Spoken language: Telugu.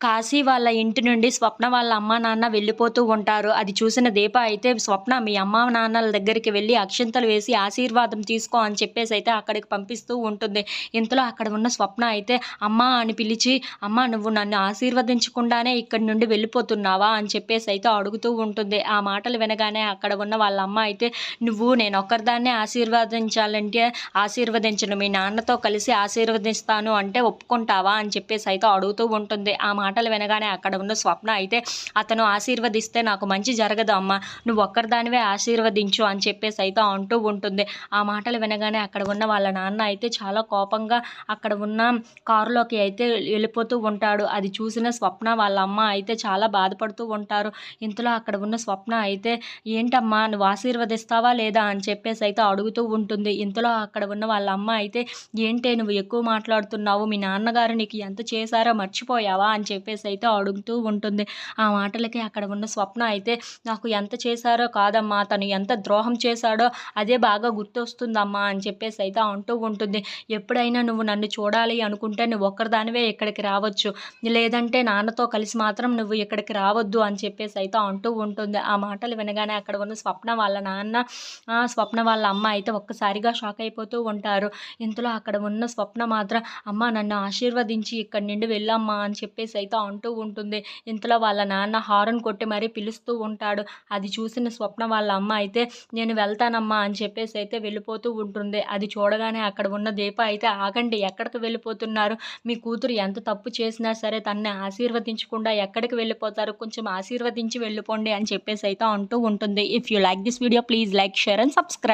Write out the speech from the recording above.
కాశీ వాళ్ళ ఇంటి నుండి స్వప్న వాళ్ళ అమ్మ నాన్న వెళ్ళిపోతూ ఉంటారు. అది చూసిన దీప అయితే స్వప్న మీ అమ్మ నాన్నల దగ్గరికి వెళ్ళి అక్షంతలు వేసి ఆశీర్వాదం తీసుకో అని చెప్పేసి అయితే అక్కడికి పంపిస్తూ ఉంటుంది. ఇంతలో అక్కడ ఉన్న స్వప్న అయితే అమ్మ అని పిలిచి అమ్మ నువ్వు నన్ను ఆశీర్వదించకుండానే ఇక్కడి నుండి వెళ్ళిపోతున్నావా అని చెప్పేసి అయితే అడుగుతూ ఉంటుంది. ఆ మాటలు వినగానే అక్కడ ఉన్న వాళ్ళ అమ్మ అయితే నువ్వు నేను ఒక్కరిదాన్నే ఆశీర్వదించాలంటే ఆశీర్వదించను. మీ నాన్నతో కలిసి ఆశీర్వదిస్తాను అంటే ఒప్పుకుంటావా అని చెప్పేసి అయితే అడుగుతూ ఉంటుంది. ఆ మాటలు వినగానే అక్కడ ఉన్న స్వప్న అయితే అతను ఆశీర్వదిస్తే నాకు మంచి జరగదు అమ్మ. నువ్వు ఒక్కరిదానివే ఆశీర్వదించు అని చెప్పేసి అయితే అంటూ ఉంటుంది. ఆ మాటలు వినగానే అక్కడ ఉన్న వాళ్ళ నాన్న అయితే చాలా కోపంగా అక్కడ ఉన్న కారులోకి అయితే వెళ్ళిపోతూ ఉంటాడు. అది చూసిన స్వప్న వాళ్ళ అమ్మ అయితే చాలా బాధపడుతూ ఉంటారు. ఇంతలో అక్కడ ఉన్న స్వప్న అయితే ఏంటమ్మా నువ్వు ఆశీర్వదిస్తావా లేదా? అని చెప్పేసి అయితే అడుగుతూ ఉంటుంది. ఇంతలో అక్కడ ఉన్న వాళ్ళ అమ్మ అయితే ఏంటే నువ్వు ఎక్కువ మాట్లాడుతున్నావు. మీ నాన్నగారు నీకు ఎంత చేశారో మర్చిపోయావా? అని చెప్పేసి అయితే అడుగుతూ ఉంటుంది. ఆ మాటలకి అక్కడ ఉన్న స్వప్న అయితే నాకు ఎంత చేశారో కాదమ్మా తను ఎంత ద్రోహం చేశాడో అదే బాగా గుర్తొస్తుందమ్మా అని చెప్పేసి అయితే అంటూ ఉంటుంది. ఎప్పుడైనా నువ్వు నన్ను చూడాలి అనుకుంటే నువ్వు ఒక్కరిదానివే ఇక్కడికి రావచ్చు. లేదంటే నాన్నతో కలిసి మాత్రం నువ్వు ఇక్కడికి రావద్దు అని చెప్పేసి అయితే అంటూ ఉంటుంది. ఆ మాటలు వినగానే అక్కడ ఉన్న స్వప్న వాళ్ళ నాన్న స్వప్న వాళ్ళ అమ్మ అయితే ఒక్కసారిగా షాక్ అయిపోతూ ఉంటారు. ఇంతలో అక్కడ ఉన్న స్వప్న మాత్రం అమ్మ నన్ను ఆశీర్వదించి ఇక్కడి నుండి వెళ్ళమ్మా అని చెప్పేసి అయితే అంటూ ఉంటుంది. ఇంతలో వాళ్ళ నాన్న హారన్ కొట్టి మరీ పిలుస్తూ ఉంటాడు. అది చూసిన స్వప్న వాళ్ళ అమ్మ అయితే నేను వెళ్తానమ్మా అని చెప్పేసి అయితే వెళ్ళిపోతూ ఉంటుంది. అది చూడగానే అక్కడ ఉన్న దీప అయితే ఆగండి ఎక్కడికి వెళ్ళిపోతున్నారు? మీ కూతురు ఎంత తప్పు చేసినా సరే తన్ని ఆశీర్వదించకుండా ఎక్కడికి వెళ్ళిపోతారు? కొంచెం ఆశీర్వదించి వెళ్ళిపోండి అని చెప్పేసి అయితే అంటూ ఉంటుంది. If you like this video please like share and subscribe